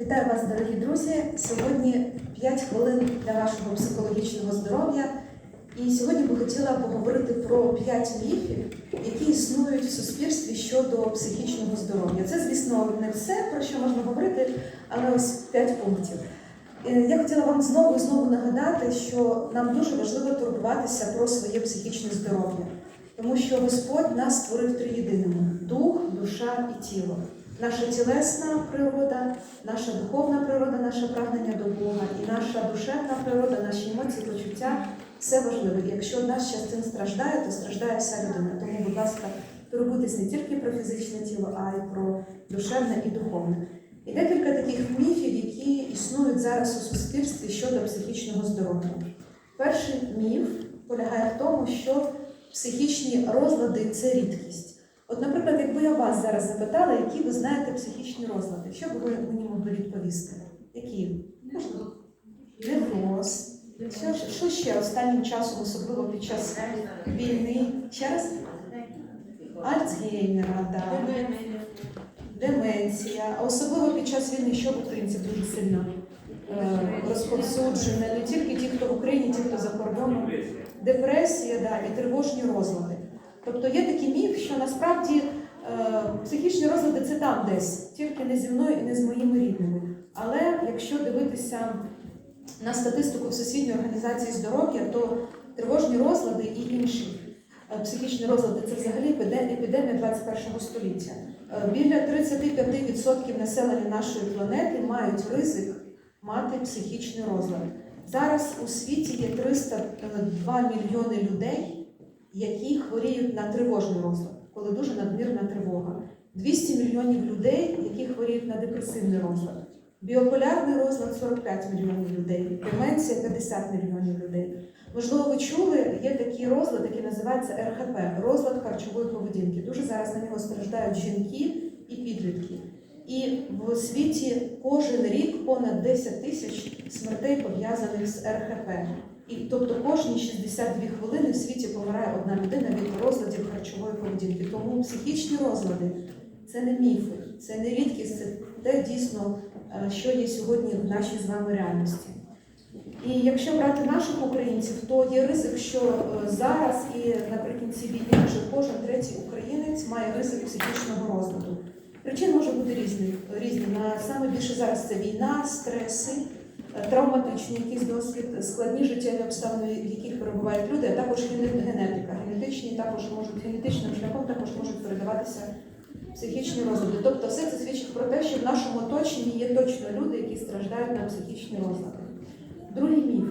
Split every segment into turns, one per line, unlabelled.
Вітаю вас, дорогі друзі. Сьогодні 5 хвилин для вашого психологічного здоров'я. І сьогодні би хотіла поговорити про 5 міфів, які існують в суспільстві щодо психічного здоров'я. Це, звісно, не все, про що можна говорити, але ось 5 пунктів. Е, Я хотіла вам знову і знову нагадати, що нам дуже важливо турбуватися про своє психічне здоров'я, тому що Господь нас створив триєдиному дух, душа і тіло. Наша тілесна природа, наша духовна природа, наше прагнення до Бога і наша душевна природа, наші емоції, почуття все важливо. І якщо одна з частин страждає, то страждає вся людина. Тому, будь ласка, турбуйтесь не тільки про фізичне тіло, а й про душевне і духовне. І декілька таких міфів, які існують зараз у суспільстві щодо психічного здоров'я. Перший міф полягає в тому, що психічні розлади це рідкість. От, наприклад, якби я вас зараз запитала, які ви знаєте психічні розлади, що б ви мені могли відповісти? Які? Невроз. Що, що ще останнім часом, особливо під час війни? Ще раз? Альцгеймера, да. деменція. А особливо під час війни, що в українців дуже сильно е, розповсюджене, не тільки ті, хто в Україні, ті, хто за кордоном. Депресія да, і тривожні розлади. Тобто є такий міф, що насправді е, психічні розлади це там десь, тільки не зі мною і не з моїми рідними. Але якщо дивитися на статистику Всесвітньої організації здоров'я, то тривожні розлади і інші е, психічні розлади це взагалі епідемія 21 століття. Е, Біля 35% населення нашої планети мають ризик мати психічний розлад. Зараз у світі є 302 мільйони людей, які хворіють на тривожний розлад, коли дуже надмірна тривога. 200 мільйонів людей, які хворіють на депресивний розлад. Біополярний розлад 45 мільйонів людей, деменція 50 мільйонів людей. Можливо, ви чули, є такий розлад, який називається РХП розлад харчової поведінки. Дуже зараз на нього страждають жінки і підлітки. І в світі кожен рік понад 10 тисяч смертей пов'язаних з РХП. І тобто кожні 62 хвилини в світі помирає одна людина від розладів харчової поведінки. Тому психічні розлади це не міфи, це не рідкість, це те дійсно, е, що є сьогодні в нашій з вами реальності. І якщо брати наших українців, то є ризик, що е, зараз і наприкінці війни вже кожен третій українець має ризик психічного розладу. Причин може бути різні. різні. Саме більше зараз це війна, стреси, травматичний якийсь досвід, складні життєві обставини, в яких перебувають люди, а також генетика. Генетичні також можуть генетичним шляхом також можуть передаватися психічні розлади. Тобто все це свідчить про те, що в нашому оточенні є точно люди, які страждають на психічні розлади. Другий міф.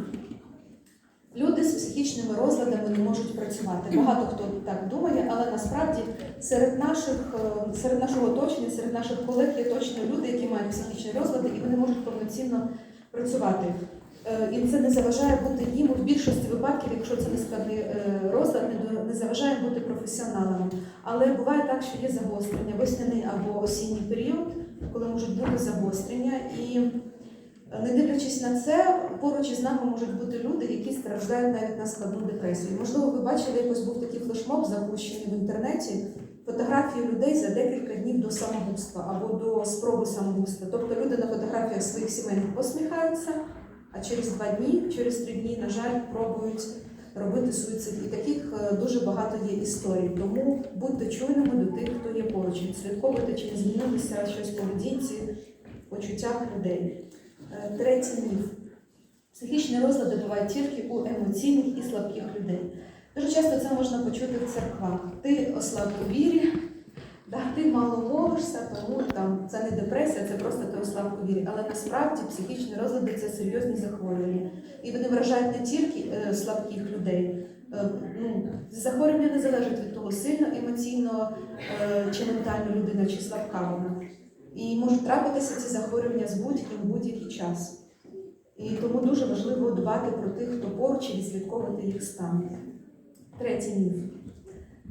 Люди з психічними розладами не можуть працювати. Багато хто так думає, але насправді серед наших е, серед нашого оточення, серед наших колег є точно люди, які мають психічні розлади, і вони можуть повноцінно працювати. Е, І це не заважає бути їм в більшості випадків, якщо це не складний е, розлад, не заважає бути професіоналами. Але буває так, що є загострення, весняний або осінній період, коли можуть бути загострення. І е, не дивлячись на це, поруч із нами можуть бути люди, які страждають навіть на складну депресію. Можливо, ви бачили, якось був такий флешмоб запущений в інтернеті. Фотографії людей за декілька днів до самогубства або до спроби самогубства. Тобто люди на фотографіях своїх сімейних посміхаються, а через два дні, через три дні, на жаль, пробують робити суїцид. І таких е, дуже багато є історій. Тому будьте чуйними до тих, хто є поруч. Відслідковуйте, чи не змінилося щось в поведінці, почуттях людей. Е, Третій міф. Психічні розлади бувають тільки у емоційних і слабких людей. Дуже часто це можна почути в церквах. Ти ослаб у вірі, да, ти мало молишся, тому там це не депресія, це просто ти ослаб у вірі. Але насправді психічні розлади це серйозні захворювання. І вони вражають не тільки е, слабких людей. Е, ну, захворювання не залежить від того, сильно емоційно е, чи ментально людина, чи слабка вона. І можуть трапитися ці захворювання з будь-ким будь-який час. І тому дуже важливо дбати про тих, хто поруч і відслідковувати їх стан. Третій міф.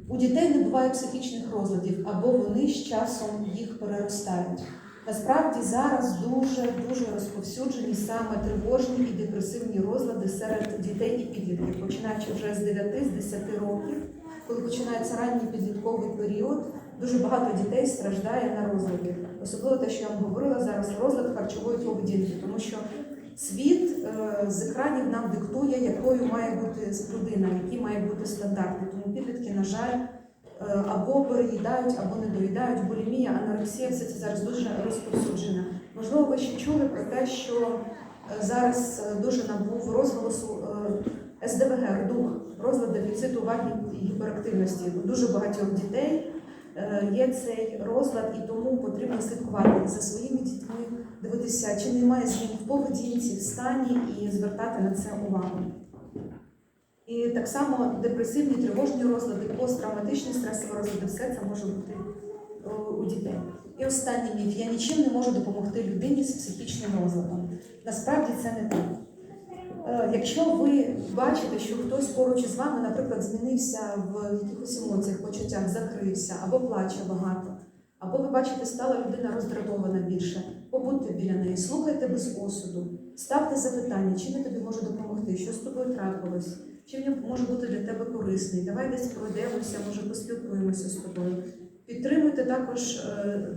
У дітей не буває психічних розладів, або вони з часом їх переростають. Насправді зараз дуже дуже розповсюджені саме тривожні і депресивні розлади серед дітей і підлітків, починаючи вже з 9 з 10 років, коли починається ранній підлітковий період, дуже багато дітей страждає на розлади. Особливо те, що я вам говорила зараз, розлад харчової поведінки, тому що світ е, з екранів нам диктує, якою має бути людина, які мають бути стандарти. Тому підлітки, на жаль, е, або переїдають, або не доїдають. Булімія, анорексія, все це зараз дуже розповсюджено. Можливо, ви ще чули про те, що е, зараз дуже набув розголосу СДВГ, дух, розлад дефіциту уваги і гіперактивності. Дуже багатьох дітей є цей розлад, і тому потрібно слідкувати за своїми дітьми, дивитися, чи немає змін в поведінці, в стані і звертати на це увагу. І так само депресивні, тривожні розлади, посттравматичні стресові розлади, все це може бути е, у дітей. І останній міф. Я нічим не можу допомогти людині з психічним розладом. Насправді це не так. Е, Якщо ви бачите, що хтось поруч із вами, наприклад, змінився в якихось емоціях, почуттях, закрився або плаче багато, або ви бачите, стала людина роздратована більше, побудьте біля неї, слухайте без осуду, ставте запитання, чим я тобі можу допомогти, що з тобою трапилось, чим я можу бути для тебе корисний. Давай десь пройдемося, може поспілкуємося з тобою. Підтримуйте також е,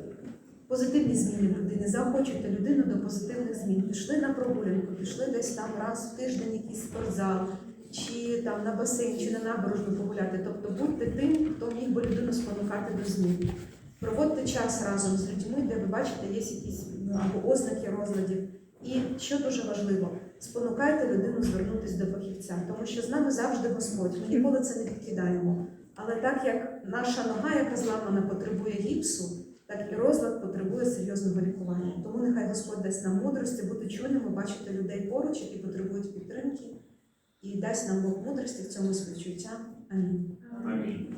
позитивні зміни в людини, заохочуйте людину до позитивних змін. Пішли на прогулянку, пішли десь там раз в тиждень якийсь спортзал, чи там на басейн, чи на набережну погуляти. Тобто будьте тим, хто міг би людину спонукати до змін. Проводьте час разом з людьми, де ви бачите, є якісь ну, або ознаки розладів. І що дуже важливо, спонукайте людину звернутися до фахівця, тому що з нами завжди Господь. Ми ніколи це не відкидаємо. Але так як наша нога, яка зламана, потребує гіпсу, так і розлад потребує серйозного лікування. Тому нехай Господь дасть нам мудрості бути чуйними, бачити людей поруч, які потребують підтримки, і дасть нам Бог мудрості в цьому співчуття. Амінь.
Амінь.